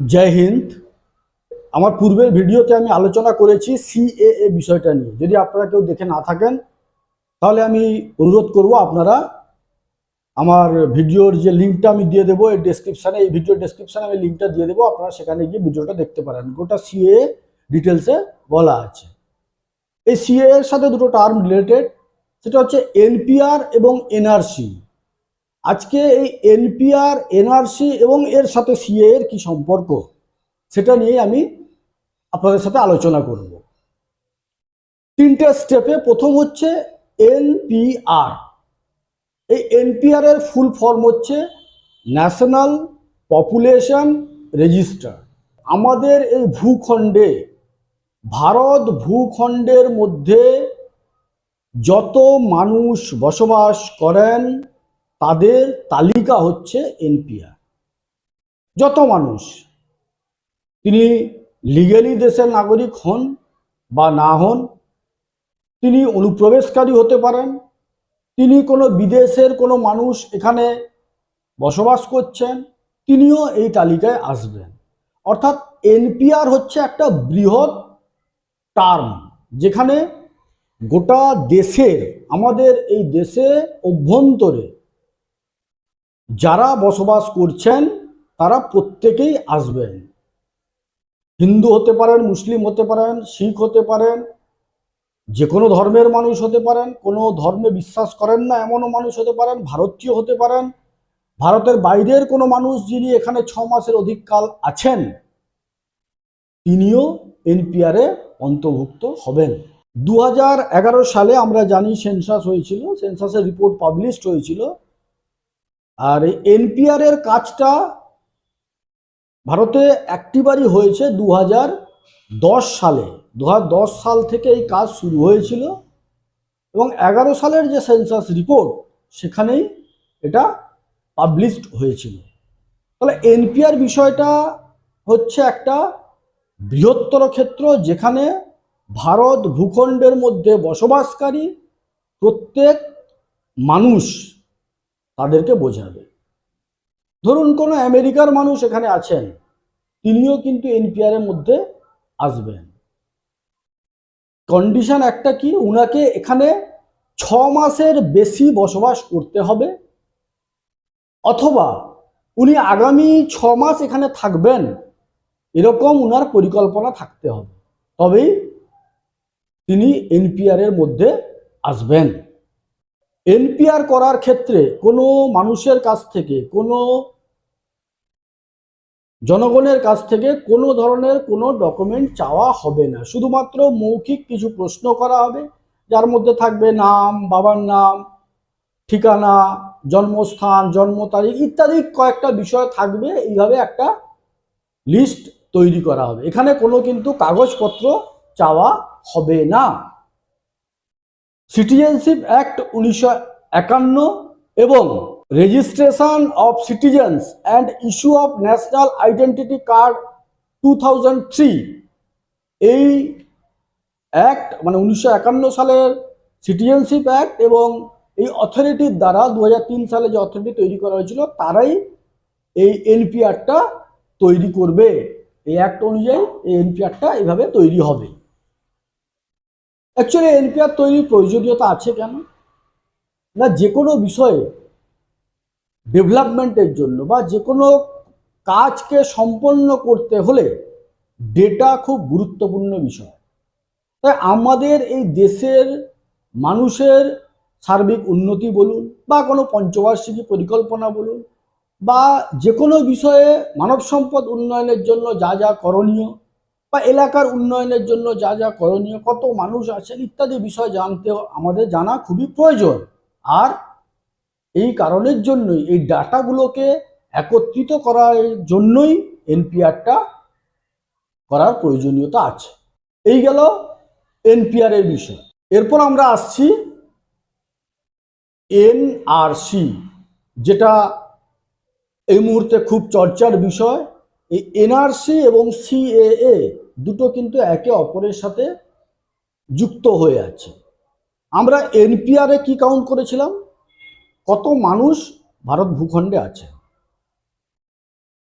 জয় হিন্দ। আমার পূর্বের ভিডিওতে আমি আলোচনা করেছি সিএএ বিষয়টা নিয়ে। যদি আপনারা কেউ দেখে না থাকেন, তাহলে আমি অনুরোধ করব আপনারা আমার ভিডিওর যে লিঙ্কটা আমি দিয়ে দেবো, এই ডেসক্রিপশানে এই ভিডিও ডেসক্রিপশানে আমি লিঙ্কটা দিয়ে দেবো, আপনারা সেখানে গিয়ে ভিডিওটা দেখতে পারেন। গোটা সিএ ডিটেলসে বলা আছে। এই সিএ এর সাথে দুটো টার্ম রিলেটেড সেটা হচ্ছে এনপিআর এবং এনআরসি। আজকে এই এনপিআর, এনআরসি এবং এর সাথে সিএ এর কি সম্পর্ক? সেটা নিয়ে আমি আপনাদের সাথে আলোচনা করব। তিনটে স্টেপে প্রথম হচ্ছে এনপিআর। এই এনপিআর এর ফুল ফর্ম হচ্ছে ন্যাশনাল পপুলেশন রেজিস্টার আমাদের এই ভূখণ্ডে, ভারত ভূখণ্ডের মধ্যে যত মানুষ বসবাস করেন তাদের তালিকা হচ্ছে এনপিআর। যত মানুষ, তিনি লিগেলি দেশের নাগরিক হন বা না হন, তিনি অনুপ্রবেশকারী হতে পারেন, তিনি কোনো বিদেশের কোনো মানুষ এখানে বসবাস করছেন, তিনিও এই তালিকায় আসবেন। অর্থাৎ এনপিআর হচ্ছে একটা বৃহৎ টার্ম, যেখানে গোটা দেশের, আমাদের এই দেশে অভ্যন্তরে যারা বসবাস করছেন, তারা প্রত্যেকেই আসবেন। হিন্দু হতে পারেন, মুসলিম হতে পারেন, শিখ হতে পারেন, যে কোনো ধর্মের মানুষ হতে পারেন, কোনো ধর্মে বিশ্বাস করেন না, এমনও মানুষ হতে পারেন, ভারতীয় হতে পারেন, ভারতের বাইরের কোনো মানুষ যিনি এখানে ছ মাসের অধিক কাল আছেন, তিনিও এনপিআরে অন্তর্ভুক্ত হবেন। দু হাজার এগারো সালে আমরা জানি সেন্সাস হয়েছিল, সেন্সাসের রিপোর্ট পাবলিশড হয়েছিল। আর এই এনপিআর এর কাজটা ভারতে একটিবারই হয়েছে দু দশ সালে। দু হাজার দশ সাল থেকে এই কাজ শুরু হয়েছিল এবং এগারো সালের যে সেন্সাস রিপোর্ট সেখানেই এটা পাবলিশড হয়েছিল। তাহলে এনপিআর বিষয়টা হচ্ছে একটা বৃহত্তর ক্ষেত্র যেখানে ভারত ভূখণ্ডের মধ্যে বসবাসকারী প্রত্যেক মানুষ তাদেরকে বোঝাবে। ধরুন কোনো আমেরিকার মানুষ এখানে আছেন, তিনিও কিন্তু এনপিআর এর মধ্যে আসবেন। কন্ডিশন একটা কি? উনাকে এখানে ছ মাসের বেশি বসবাস করতে হবে, অথবা উনি আগামী ছ মাস এখানে থাকবেন, এরকম উনার পরিকল্পনা থাকতে হবে। তবেই তিনি এনপিআর এর মধ্যে আসবেন। এনপিআর করার ক্ষেত্রে কোনো মানুষের কাছ থেকে, কোনো জনগণের কাছ থেকে কোনো ধরনের কোনো ডকুমেন্ট চাওয়া হবে না। শুধুমাত্র মৌখিক কিছু প্রশ্ন করা হবে, যার মধ্যে থাকবে নাম, বাবার নাম, ঠিকানা, জন্মস্থান, জন্ম তারিখ ইত্যাদি কয়েকটা বিষয় থাকবে। এইভাবে একটা লিস্ট তৈরি করা হবে। এখানে কোনো কিন্তু কাগজপত্র চাওয়া হবে না। সিটিজেনশিপ অ্যাক্ট উনিশশো একান্ন এবং registration of citizens and issue of national identity card to এই অ্যাক্ট মানে উনিশশো একান্ন সালের সিটিজেনশিপ অ্যাক্ট এবং এই অথরিটির দ্বারা দু হাজার তিন সালে যে অথরিটি তৈরি করা হয়েছিল, তারাই এই এনপিআরটা তৈরি করবে। এই অ্যাক্ট অনুযায়ী এই এনপিআরটা এইভাবে তৈরি হবে। অ্যাকচুয়ালি এনপিআর তৈরির প্রয়োজনীয়তা আছে কেন? না, যে কোনো বিষয়ে ডেভেলপমেন্টের জন্য বা যে কোনো কাজকে সম্পন্ন করতে হলে ডেটা খুব গুরুত্বপূর্ণ বিষয়। তাই আমাদের এই দেশের মানুষের সার্বিক উন্নতি বলুন বা কোনো পঞ্চবার্ষিকী পরিকল্পনা বলুন বা যে কোনো বিষয়ে মানব সম্পদ উন্নয়নের জন্য যা যা করণীয় বা এলাকার উন্নয়নের জন্য যা যা করণীয়, কত মানুষ আছেন ইত্যাদি বিষয় জানতে আমাদের জানা খুবই প্রয়োজন। আর এই কারণের জন্যই, এই ডাটাগুলোকে একত্রিত করার জন্যই এনপিআরটা করার প্রয়োজনীয়তা আছে। এই গেল এনপিআর এর বিষয়। এরপর আমরা আসছি এনআরসি, যেটা এই মুহূর্তে খুব চর্চার বিষয়। এই এনআরসি এবং সিএএ দুটো কিন্তু একে অপরের সাথে যুক্ত হয়ে আছে। আমরা এনপিআরে কি কাউন্ট করেছিলাম? কত মানুষ ভারত ভূখণ্ডে আছে।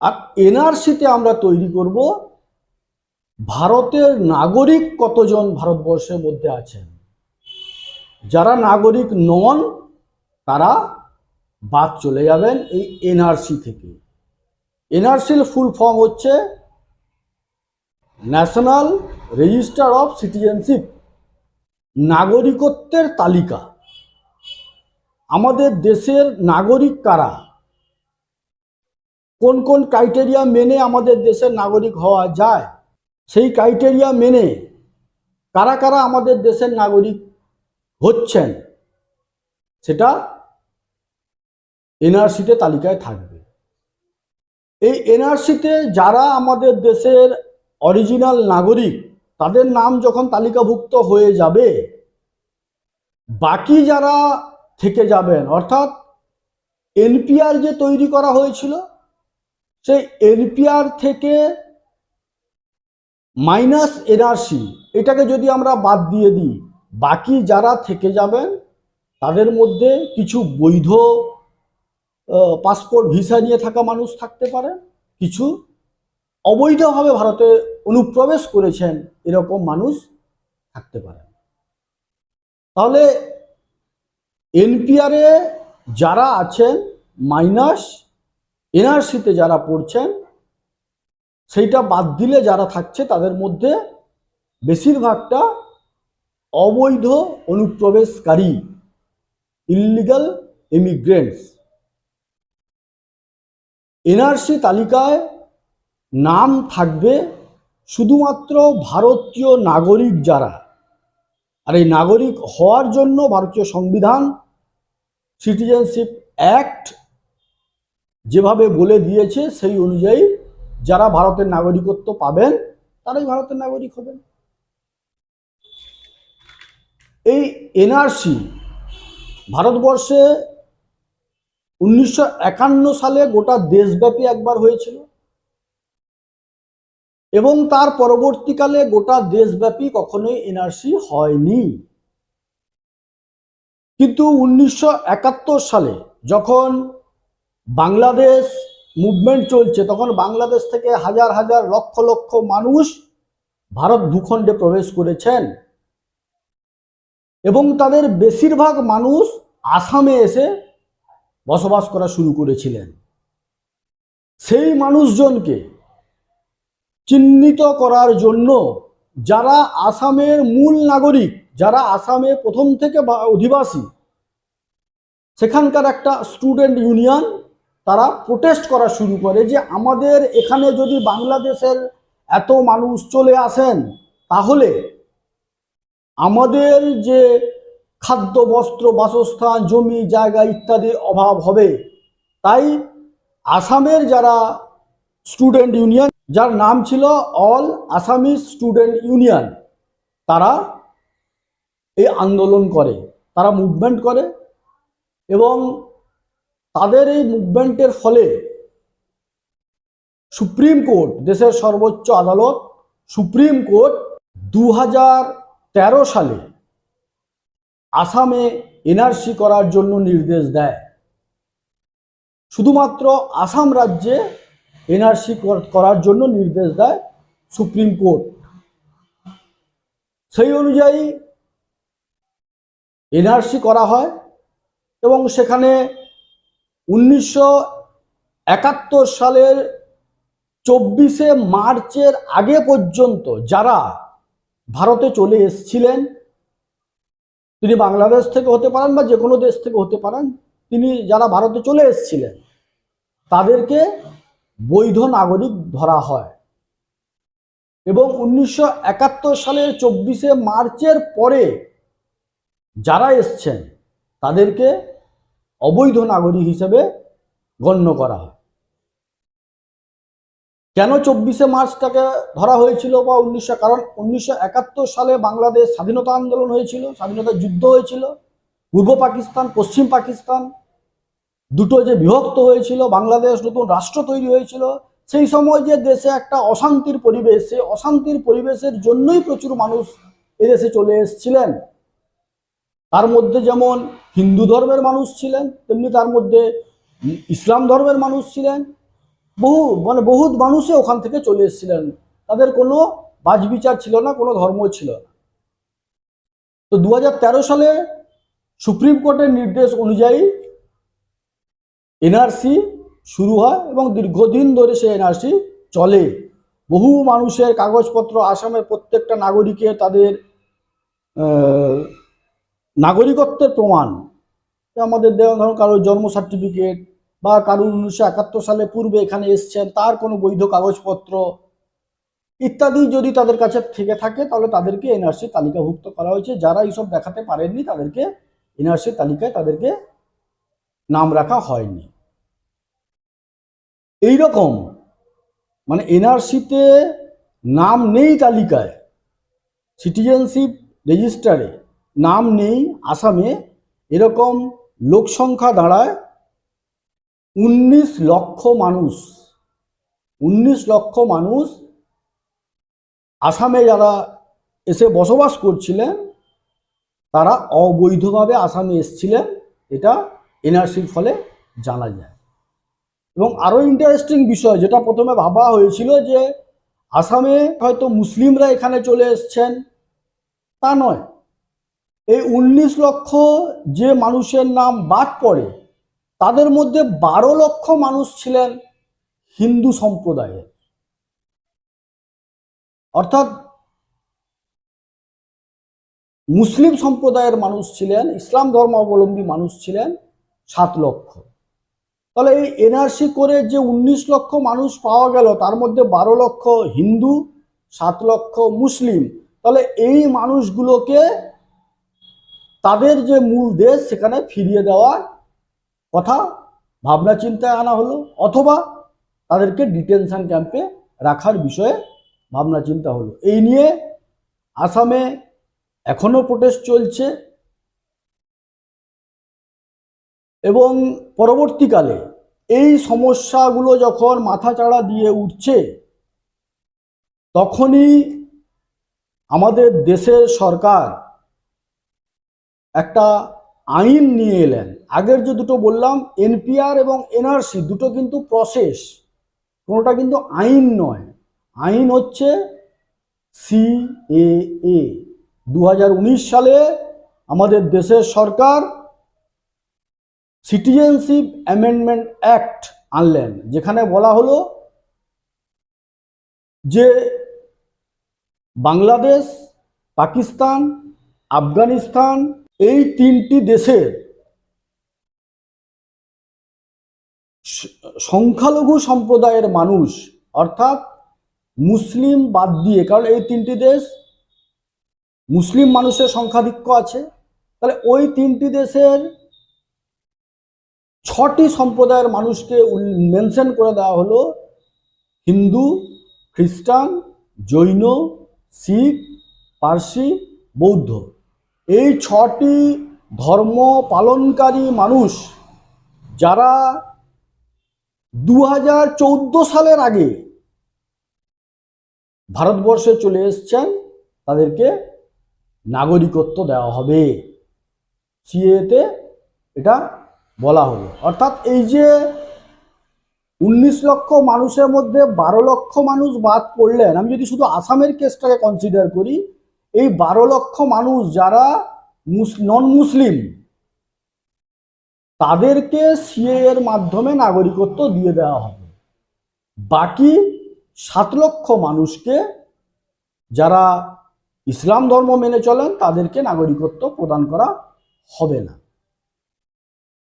আর এনআরসিতে আমরা তৈরি করব, ভারতের নাগরিক কতজন ভারতবর্ষের মধ্যে আছেন? যারা নাগরিক নন, তারা বাদ চলে যাবেন এই এনআরসি থেকে। এনআরসির ফুল ফর্ম হচ্ছে ন্যাশনাল রেজিস্টার অফ সিটিজেনশিপ, নাগরিকত্বের তালিকা। আমাদের দেশের নাগরিক কারা? কোন কোন ক্রাইটেরিয়া মেনে আমাদের দেশের নাগরিক হওয়া যায়? সেই ক্রাইটেরিয়া মেনে কারা কারা আমাদের দেশের নাগরিক হচ্ছেন? সেটা এনআরসিতে তালিকায় থাকবে। এই এনআরসিতে যারা আমাদের দেশের অরিজিনাল নাগরিক, তাদের নাম যখন তালিকাভুক্ত হয়ে যাবে, বাকি যারা থেকে যাবেন, অর্থাৎ এনপিআর যে তৈরি করা হয়েছিল, সেই এনপিআর থেকে মাইনাস এনআরসি, এটাকে যদি আমরা বাদ দিয়ে দিই, বাকি যারা থেকে যাবেন, তাদের মধ্যে কিছু বৈধ পাসপোর্ট ভিসা নিয়ে থাকা মানুষ থাকতে পারে, কিছু অবৈধভাবে ভারতে অনুপ্রবেশ করেছেন এরকম মানুষ থাকতে পারে তাহলে এনপিআরে যারা আছেন, মাইনাস এনআরসিতে যারা পড়ছেন, সেইটা বাদ দিলে যারা থাকছে তাদের মধ্যে বেশিরভাগটা অবৈধ অনুপ্রবেশকারী ইলিগাল ইমিগ্রেন্টস এনআরসি তালিকায় নাম থাকবে শুধুমাত্র ভারতীয় নাগরিক যারা। আর এই নাগরিক হওয়ার জন্য ভারতীয় সংবিধান সিটিজেনশিপ অ্যাক্ট যেভাবে বলে দিয়েছে, সেই অনুযায়ী যারা ভারতের নাগরিকত্ব পাবেন, তারাই ভারতের নাগরিক হবেন। এই এনআরসি ভারতবর্ষে উনিশশো একান্ন সালে গোটা দেশব্যাপী একবার হয়েছিল। এবং তার পরবর্তীকালে গোটা দেশব্যাপী কখনোই এনআরসি হয়নি। কিন্তু উনিশশো একাত্তর সালে যখন বাংলাদেশ মুভমেন্ট চলছে, তখন বাংলাদেশ থেকে হাজার হাজার লক্ষ লক্ষ মানুষ ভারত ভূখণ্ডে প্রবেশ করেছেন এবং তাদের বেশিরভাগ মানুষ আসামে এসে বসবাস করা শুরু করেছিলেন। সেই মানুষজনকে চিহ্নিত করার জন্য যারা আসামের মূল নাগরিক, যারা আসামে প্রথম থেকে অধিবাসী, সেখানকার একটা স্টুডেন্ট ইউনিয়ন তারা প্রোটেস্ট করা শুরু করে যে আমাদের এখানে যদি বাংলাদেশের এত মানুষ চলে আসেন, তাহলে আমাদের যে খাদ্য, বস্ত্র, বাসস্থান, জমি, জায়গা ইত্যাদির অভাব হবে। তাই আসামের যারা স্টুডেন্ট ইউনিয়ন যার নাম ছিল অল আসামিজ স্টুডেন্ট ইউনিয়ন। তারা এই আন্দোলন করে, তারা মুভমেন্ট করে এবং তাদের এই মুভমেন্টের ফলে সুপ্রিম কোর্ট, দেশের সর্বোচ্চ আদালত সুপ্রিম কোর্ট দু সালে আসামে এনআরসি করার জন্য নির্দেশ দেয়। শুধুমাত্র আসাম রাজ্যে এনআরসি করার জন্য নির্দেশ দেয় সুপ্রিম কোর্ট সেই অনুযায়ী এনআরসি করা হয় এবং সেখানে উনিশশো একাত্তর সালের চব্বিশে মার্চের আগে পর্যন্ত যারা ভারতে চলে এসছিলেন, তিনি বাংলাদেশ থেকে হতে পারেন বা যে কোনো দেশ থেকে হতে পারেন, তিনি যারা ভারতে চলে এসছিলেন, তাদেরকে বৈধ নাগরিক ধরা হয়। এবং উনিশশো একাত্তর সালের চব্বিশে মার্চের পরে যারা এসছেন, তাদেরকে অবৈধ নাগরিক হিসেবে গণ্য করা হয়। কেন চব্বিশে মার্চটাকে ধরা হয়েছিল বা উনিশশো, কারণ উনিশশো একাত্তর সালে বাংলাদেশ স্বাধীনতা আন্দোলন হয়েছিল, স্বাধীনতা যুদ্ধ হয়েছিল। পূর্ব পাকিস্তান, পশ্চিম পাকিস্তান দুটো যে বিভক্ত হয়েছিল, বাংলাদেশ নতুন রাষ্ট্র তৈরি হয়েছিল, সেই সময় যে দেশে একটা অশান্তির পরিবেশ, সেই অশান্তির পরিবেশের জন্যই প্রচুর মানুষ এদেশে চলে এসেছিলেন। তার মধ্যে যেমন হিন্দু ধর্মের মানুষ ছিলেন, তেমনি তার মধ্যে ইসলাম ধর্মের মানুষ ছিলেন। বহু মানে বহুত মানুষই ওখান থেকে চলে এসেছিলেন। তাদের কোনো বাজবিচার ছিল না, কোনো ধর্ম ছিল না। তো দু হাজার তেরো সালে সুপ্রিম কোর্টের নির্দেশ অনুযায়ী এনআরসি শুরু হয় এবং দীর্ঘদিন ধরে সেই এনআরসি চলে। বহু মানুষের কাগজপত্র আসামের প্রত্যেকটা নাগরিকের তাদের নাগরিকত্বের প্রমাণ। আমাদের দেওয়া ধরুন কারোর জন্ম সার্টিফিকেট বা কারোর উনিশশো একাত্তর সালে পূর্বে এখানে এসছেন, তার কোনো বৈধ কাগজপত্র ইত্যাদি যদি তাদের কাছে থেকে থাকে, তাহলে তাদেরকে এনআরসি তালিকাভুক্ত করা হয়েছে। যারা এইসব দেখাতে পারেননি, তাদেরকে এনআরসি তালিকায় তাদেরকে নাম রাখা হয়নি। এই রকম মানে এনআরসিতে নাম নেই তালিকায়, সিটিজেনশিপ রেজিস্টারে নাম নেই আসামে, এরকম লোক সংখ্যা দাঁড়ায় উনিশ লক্ষ মানুষ, উনিশ লক্ষ মানুষ আসামে যারা এসে বসবাস করছিলেন, তারা অবৈধভাবে আসামে এসছিলেন, এটা এনআরসির ফলে জানা যায়। এবং আরও ইন্টারেস্টিং বিষয় যেটা প্রথমে ভাবা হয়েছিল যে আসামে হয়তো মুসলিমরা এখানে চলে এসছেন, তা নয়। এই উনিশ লক্ষ যে মানুষের নাম বাদ পড়ে, তাদের মধ্যে বারো লক্ষ মানুষ ছিলেন হিন্দু সম্প্রদায়ের। অর্থাৎ মুসলিম সম্প্রদায়ের মানুষ ছিলেন, ইসলাম ধর্মাবলম্বী মানুষ ছিলেন সাত লক্ষ। তাহলে এই এনআরসি করে যে উনিশ লক্ষ মানুষ পাওয়া গেল, তার মধ্যে বারো লক্ষ হিন্দু, সাত লক্ষ মুসলিম। তাহলে এই মানুষগুলোকে তাদের যে মূল দেশ, সেখানে ফিরিয়ে দেওয়ার কথা ভাবনা চিন্তায় আনা হলো, অথবা তাদেরকে ডিটেনশন ক্যাম্পে রাখার বিষয়ে ভাবনা চিন্তা হলো। এই নিয়ে আসামে এখনও প্রোটেস্ট চলছে। এবং পরবর্তীকালে এই সমস্যাগুলো যখন মাথাচাড়া দিয়ে উঠছে, তখনই আমাদের দেশের সরকার একটা আইন নিয়ে এলেন। আগের যে দুটো বললাম, এনপিআর এবং এনআরসি দুটো কিন্তু প্রসেস কোনোটা কিন্তু আইন নয়। আইন হচ্ছে সিএএ দু হাজার উনিশ সালে আমাদের দেশের সরকার সিটিজেনশিপ অ্যামেন্ডমেন্ট অ্যাক্ট আনলেন, যেখানে বলা হলো যে বাংলাদেশ, পাকিস্তান, আফগানিস্তান এই তিনটি দেশের সংখ্যালঘু সম্প্রদায়ের মানুষ, অর্থাৎ মুসলিম বাদ দিয়ে, কারণ এই তিনটি দেশ মুসলিম মানুষের সংখ্যাধিক্য আছে, তাহলে ওই তিনটি দেশের ছটি সম্প্রদায়ের মানুষকে মেনশন করে দেওয়া হলো হিন্দু, খ্রিস্টান, জৈন, শিখ, পার্সি, বৌদ্ধ। এই ছটি ধর্ম পালনকারী মানুষ যারা দু হাজার চৌদ্দ সালের আগে ভারতবর্ষে চলে এসছেন, তাদেরকে নাগরিকত্ব দেওয়া হবে। সিএতে এটা বলা হলো। অর্থাৎ এই যে উনিশ লক্ষ মানুষের মধ্যে বারো লক্ষ মানুষ বাদ পড়লেন, আমি যদি শুধু আসামের কেসটাকে কনসিডার করি, এই বারো লক্ষ মানুষ যারা নন মুসলিম তাদেরকে সিএ এর মাধ্যমে নাগরিকত্ব দিয়ে দেওয়া হবে। বাকি সাত লক্ষ মানুষকে যারা ইসলাম ধর্ম মেনে চলেন, তাদেরকে নাগরিকত্ব প্রদান করা হবে না।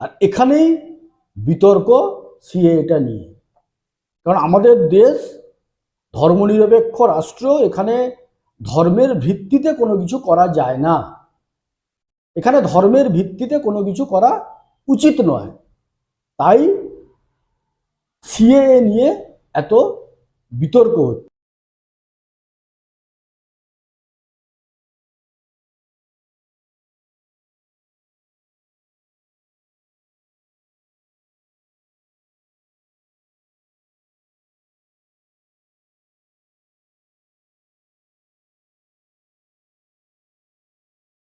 আর এখানেই বিতর্ক সিএ এটা নিয়ে। কারণ আমাদের দেশ ধর্মনিরপেক্ষ রাষ্ট্র, এখানে ধর্মের ভিত্তিতে কোনো কিছু করা যায় না। এখানে ধর্মের ভিত্তিতে কোনো কিছু করা উচিত নয়। তাই সিএ নিয়ে এত বিতর্ক হচ্ছে।